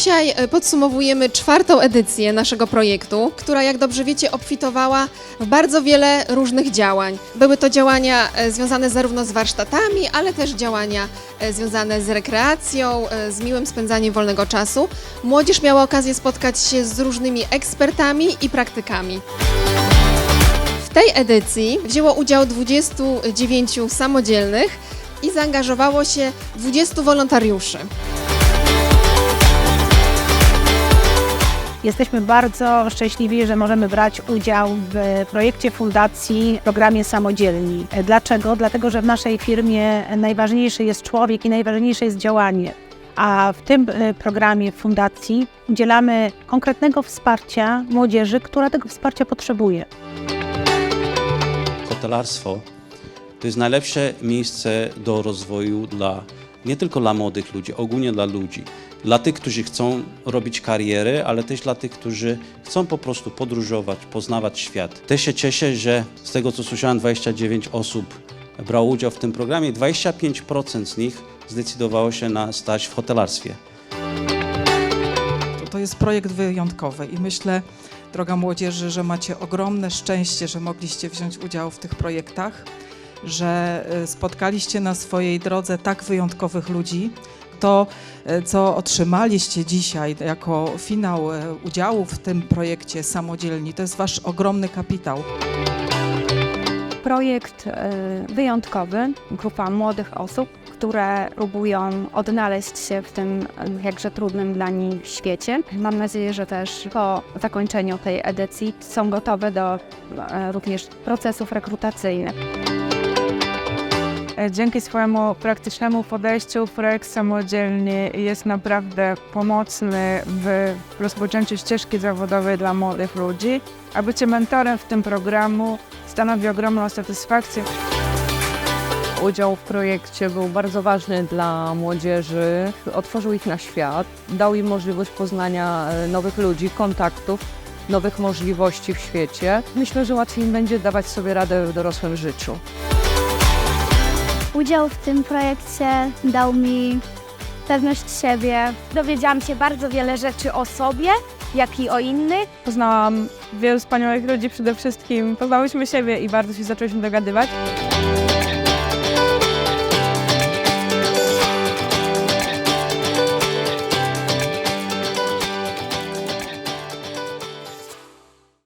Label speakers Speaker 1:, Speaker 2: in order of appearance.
Speaker 1: Dzisiaj e, podsumowujemy czwartą edycję naszego projektu, która, jak dobrze wiecie, obfitowała w bardzo wiele różnych działań. Były to działania e, związane zarówno z warsztatami, ale też działania e, związane z rekreacją, z miłym spędzaniem wolnego czasu. Młodzież miała okazję spotkać się z różnymi ekspertami i praktykami. W tej edycji wzięło udział 29 samodzielnych i zaangażowało się 20 wolontariuszy.
Speaker 2: Jesteśmy bardzo szczęśliwi, że możemy brać udział w projekcie Fundacji programie Samodzielni. Dlaczego? Dlatego, że w naszej firmie najważniejszy jest człowiek i najważniejsze jest działanie. A w tym e, programie Fundacji udzielamy konkretnego wsparcia młodzieży, która tego wsparcia potrzebuje.
Speaker 3: hotelarstwo to jest najlepsze miejsce do rozwoju dla nie tylko dla młodych ludzi, ogólnie dla ludzi. Dla tych, którzy chcą robić karierę, ale też dla tych, którzy chcą po prostu podróżować, poznawać świat. Też się cieszę, że z tego co słyszałem, 29 osób brało udział w tym programie. 25% z nich zdecydowało się na stać w hotelarstwie.
Speaker 4: To jest projekt wyjątkowy i myślę, droga młodzieży, że macie ogromne szczęście, że mogliście wziąć udział w tych projektach, że y, spotkaliście na swojej drodze tak wyjątkowych ludzi. To, y, co otrzymaliście dzisiaj jako finał y, udziału w tym projekcie samodzielni, to jest wasz ogromny kapitał.
Speaker 5: projekt e, wyjątkowy, grupa młodych osób, które próbują odnaleźć się w tym e, jakże trudnym dla nich świecie. Mam nadzieję, że też po zakończeniu tej edycji są gotowe do e, również procesów rekrutacyjnych.
Speaker 6: E, Dzięki swojemu praktycznemu podejściu projekt samodzielnie jest naprawdę pomocny w rozpoczęciu ścieżki zawodowej dla młodych ludzi. A bycie mentorem w tym programu stanowi ogromną satysfakcję.
Speaker 7: Udział w projekcie był bardzo ważny dla młodzieży. Otworzył ich na świat, dał im możliwość poznania e, nowych ludzi, kontaktów, nowych możliwości w świecie. Myślę, że łatwiej im będzie dawać sobie radę w dorosłym życiu.
Speaker 8: Udział w tym projekcie dał mi pewność siebie. Dowiedziałam się bardzo wiele rzeczy o sobie, jak i o innych.
Speaker 6: Poznałam wielu wspaniałych ludzi, przede wszystkim poznałyśmy siebie i bardzo się zaczęliśmy dogadywać.